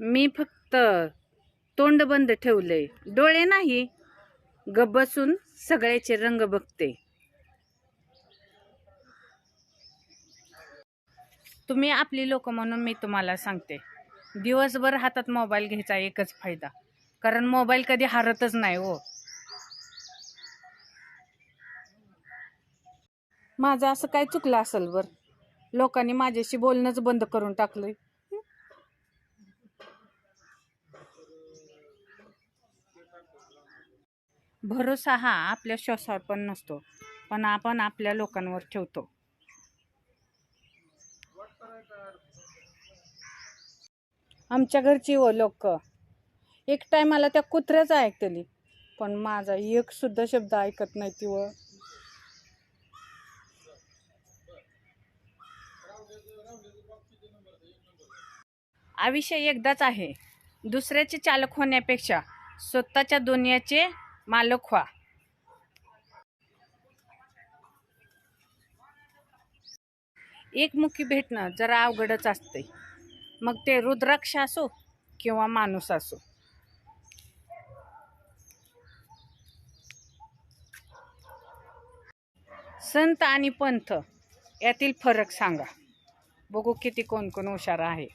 मी फक्त तोंड बंद ठेवलंय. डोळे नाही गप बसून सगळ्याचे रंग बघते. तुम्ही आपली लोक म्हणून मी तुम्हाला सांगते. दिवसभर हातात मोबाईल घ्यायचा एकच फायदा. कारण मोबाईल कधी हारतच नाही हो. माझं असं काय चुकलं असेल बर? लोकांनी माझ्याशी बोलणंच बंद करून टाकलंय. भरोसा हा आपल्या श्वासावर पण नसतो पण आपण आपल्या लोकांवर ठेवतो. आमच्या घरची व लोक एक टायमाला त्या कुत्र्याच ऐकतली पण माझा एक सुद्धा शब्द ऐकत नाही ती व. आयुष्य एकदाच आहे. दुसऱ्याचे चालक होण्यापेक्षा स्वतःच्या दुनियाचे मालक व्हा एकमुखी भेटणं जरा अवघडच असते मग ते रुद्राक्ष असो किंवा माणूस असो. संत आणि पंथ यातील फरक सांगा. बघू किती कोण कोण हुशार आहे.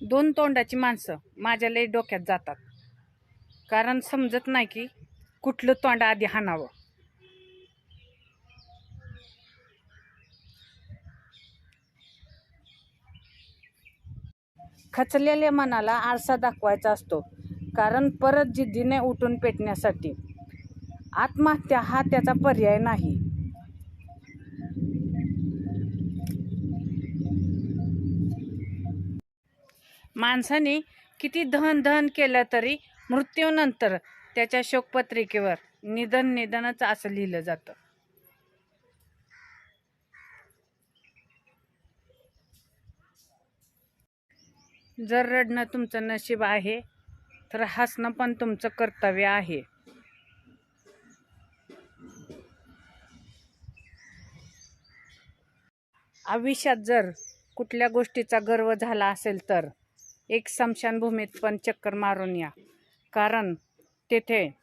दोन तोंडाची माणसं माझ्या लई डोक्यात जातात. कारण समजत नाही की कुठलं तोंड आधी हाणावं. खचलेल्या मनाला आरसा दाखवायचा असतो कारण परत जिद्दीने उठून पेटण्यासाठी आत्महत्या हा त्याचा पर्याय नाही. माणसाने किती दहन दहन केलं तरी मृत्यूनंतर त्याच्या शोकपत्रिकेवर निधन निधनच असं लिहिलं जातं. जर रडणं तुमचं नशीब आहे तर हसणं पण तुमचं कर्तव्य आहे. आयुष्यात जर कुठल्या गोष्टीचा गर्व झाला असेल तर एक स्मशानभूमीत पण चक्कर मारून या. कारण तेथे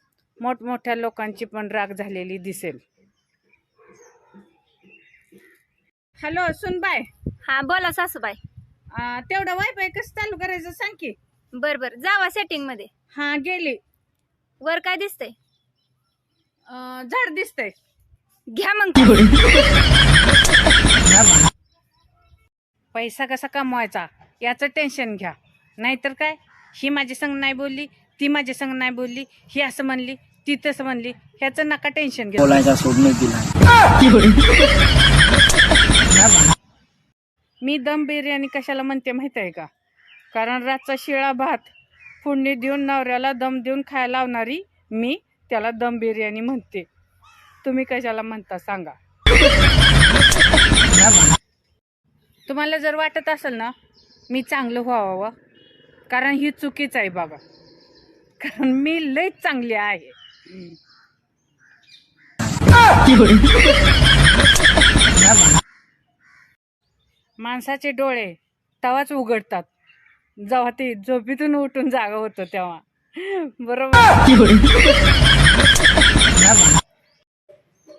मोठमोठ्या लोकांची पण राग झालेली दिसेल. हॅलो सुनबाय हा बोला सासूबाई. अं, तेवढं वायफाय कसं चालू करायचं सांग की. बर बर. जावा सेटिंगमध्ये हा गेली. वर काय दिसतंय? अं, झाड दिसतंय. घ्या मग पैसा कसा कमवायचा? याचं टेन्शन घ्या. नाहीतर काय? ही माझ्या संग नाही बोलली ती माझ्या संग नाही बोलली ही असं म्हणली ती तसं म्हणली. ह्याचं नका टेन्शन घ्या बोलायचा सोडून दिला. मी दम बिर्याणी कशाला म्हणते माहिती आहे का? कारण रातचा शिळा भात फोडणी देऊन नवऱ्याला दम देऊन खायला लावणारी मी त्याला दम बिर्याणी म्हणते. तुम्ही कशाला म्हणता सांगा. तुम्हाला जर वाटत असेल ना मी चांगलं व्हावं. कारण ही चुकीच आहे बाबा. कारण मी लयच चांगली आहे. माणसाचे डोळे तवाच उघडतात. जेव्हा ते झोपीतून उठून जागा होतो तेव्हा. बरोबर?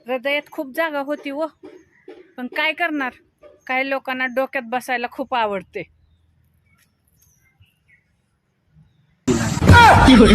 हृदयात खूप जागा होती व पण काय करणार? काही लोकांना डोक्यात बसायला खूप आवडते. Chưa.